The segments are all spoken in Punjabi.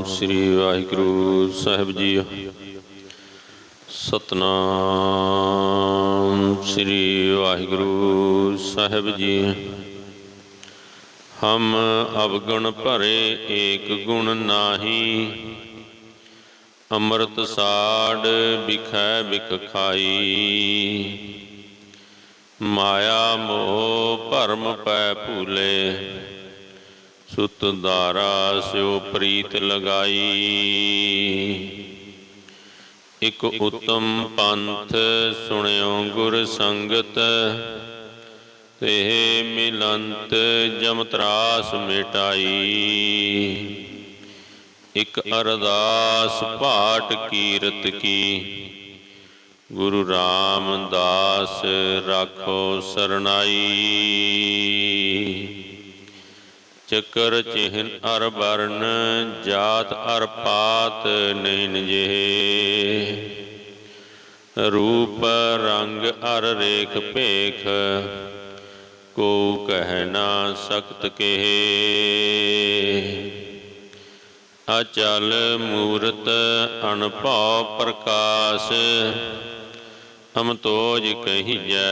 ਸ੍ਰੀ ਵਾਹਿਗੁਰੂ ਸਾਹਿਬ ਜੀ। ਸਤਨਾਮ ਸ੍ਰੀ ਵਾਹਿਗੁਰੂ ਸਾਹਿਬ ਜੀ। ਹਮ ਅਵਗੁਣ ਭਰੇ ਏਕ ਗੁਣ ਨਾਹੀ। ਅੰਮ੍ਰਿਤ ਸਾੜ ਬਿਖੈ ਬਿਖ ਖਾਈ। ਮਾਇਆ ਮੋਹ ਭਰਮ ਪੈ ਭੂਲੇ। ਸੁਤ ਦਾਰਾ ਸਿਓ ਪ੍ਰੀਤ ਲਗਾਈ। ਇਕ ਉਤਮ ਪੰਥ ਸੁਣਿਓ ਗੁਰ ਸੰਗਤ, ਤੇ ਮਿਲੰਤ ਜਮ ਤਰਾਸ ਮਿਟਾਈ। ਇਕ ਅਰਦਾਸ ਪਾਟ ਕੀਰਤ ਕੀ, ਗੁਰੂ ਰਾਮਦਾਸ ਰਾਖੋ ਸਰਨਾਈ। ਚੱਕਰ ਚਿਹਨ ਅਰ ਵਰਨ, ਜਾਤ ਅਰ ਪਾਤ ਨੈਨ ਜੇ ਰੂਪ ਰੰਗ ਅਰ ਰੇਖ ਭੇਖ ਕੋ ਕਹਿ ਨਾ ਸਕਤ ਕਹੇ। ਅਚਲ ਮੂਰਤ ਅਨਭਉ ਪ੍ਰਕਾਸ਼ ਅਮਤੋਜ ਕਹੀਜੈ।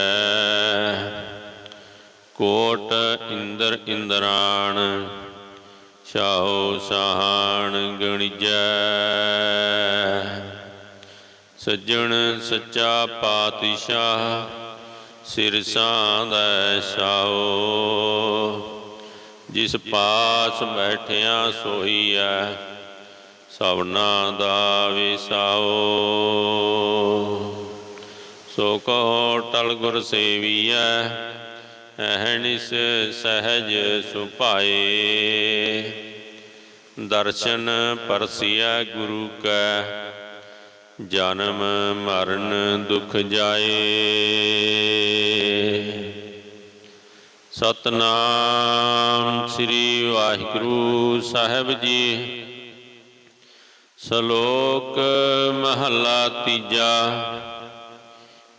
ਕੋਟ ਇੰਦਰ ਇੰਦਰਾਣ ਛਾਉ ਸਹਾਣ ਗਣਿਜੈ। ਸੱਜਣ ਸੱਚਾ ਪਾਤਸ਼ਾਹ ਸਿਰ ਦਾ ਛਾਉ ਜਿਸ ਪਾਸ ਬੈਠਿਆ ਸੋਈਐ ਸਭਨਾ ਦਾ ਵਿਸਾਓ ਸੋ ਕੋ ਟਲ ਗੁਰ ਸੇਵੀਐ ਅਹਨਿਸ ਸਹਜ ਸੁਭਾਏ। ਦਰਸ਼ਨ ਪਰਸਿਆ ਗੁਰੂ ਕੈ, ਜਨਮ ਮਰਨ ਦੁਖ ਜਾਏ। ਸਤਨਾਮ ਸ੍ਰੀ ਵਾਹਿਗੁਰੂ ਸਾਹਿਬ ਜੀ। ਸ਼ਲੋਕ ਮਹੱਲਾ ਤੀਜਾ।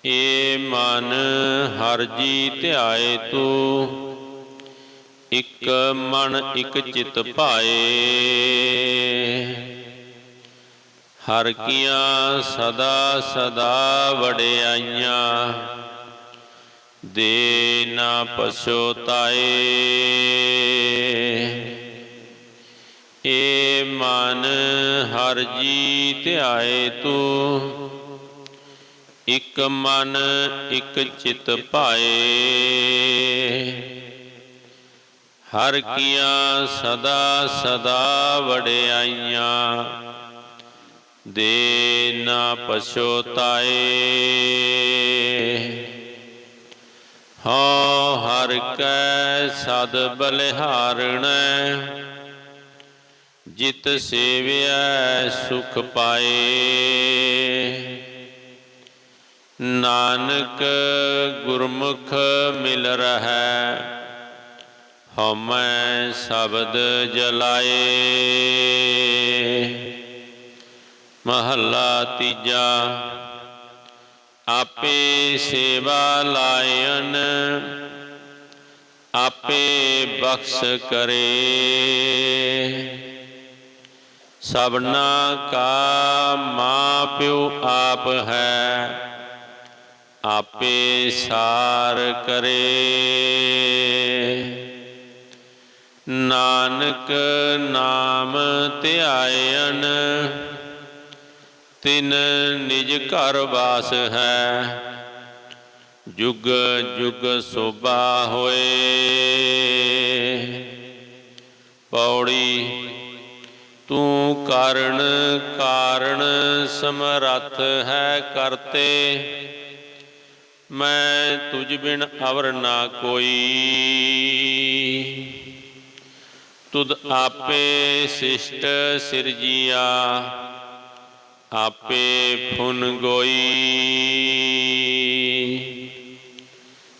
ਏ ਮਨ ਹਰ ਜੀ ਧਿਆਏ ਤੂੰ। ਇਕ ਮਨ, ਇਕ ਚਿਤ ਭਾਏ। ਹਰ ਕੀਆਂ ਸਦਾ ਸਦਾ ਵਡਿਆਈਆਂ। ਦੇ ਨਾ ਪਛੋਤਾਏ ਏ ਮਨ ਹਰ ਜੀ ਧਿਆਏ ਤੂੰ। ਇਕ ਮਨ, ਇਕ ਚਿਤ ਭਾਏ। ਹਰ ਕੀਆਂ ਸਦਾ ਸਦਾ ਵੜਿਆਈਆਂ ਦੇ ਨਾ ਪਛੋਤਾਏ ਹਉ ਹਰ ਕੈ ਸਦ ਬਲਿਹਾਰਣੈ, ਜਿਤ ਸੇਵਿਆ ਸੁਖ ਪਾਏ। ਨਾਨਕ ਗੁਰਮੁਖ ਮਿਲ ਰਹੈ, ਹਉਮੈ ਸ਼ਬਦ ਜਲਾਏ। ਮਹੱਲਾ ਤੀਜਾ, ਆਪੇ ਸੇਵਾ ਲਾਇਨ, ਆਪੇ ਬਖਸ਼ ਕਰੇ। ਸਭਨਾ ਕਾ ਮਾਂ ਪਿਓ ਆਪ ਹੈ ਆਪੇ ਸਾਰ ਕਰੇ। ਨਾਨਕ ਨਾਮ ਧਿਆਇਨ, ਤਿਨ ਨਿਜ ਘਰ ਵਾਸ ਹੈ। ਜੁਗ ਜੁਗ ਸੋਭਾ ਹੋਏ। ਪੌੜੀ, ਤੂੰ ਕਾਰਣ ਕਾਰਣ ਸਮਰੱਥ ਹੈ ਕਰਤੇ। ਮੈਂ ਤੁਝ ਬਿਨ ਅਵਰ ਨਾ ਕੋਈ। ਤੁਧ ਆਪੇ ਸਿਸ਼ਟ ਸਿਰਜੀਆ, ਆਪੇ ਫੁਨ ਗੋਈ।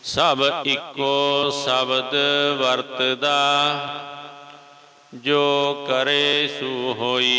ਸਭ ਇੱਕੋ ਸ਼ਬਦ ਵਰਤਦਾ, ਜੋ ਕਰੇ ਸੂ ਹੋਈ।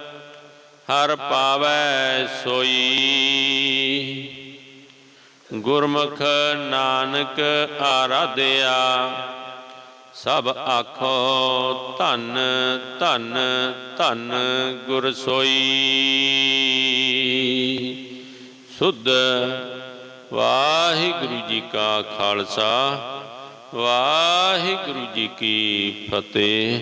ਹਰ ਪਾਵੈ ਸੋਈ। ਗੁਰਮੁਖ ਨਾਨਕ ਆਰਾਧਿਆ, ਸਭ ਆਖੋ ਧੰਨ ਧੰਨ ਧੰਨ ਗੁਰ ਸੋਈ। ਸੁਧ ਵਾਹਿਗੁਰੂ ਜੀ ਕਾ ਖਾਲਸਾ, ਵਾਹਿਗੁਰੂ ਜੀ ਕੀ ਫਤਿਹ।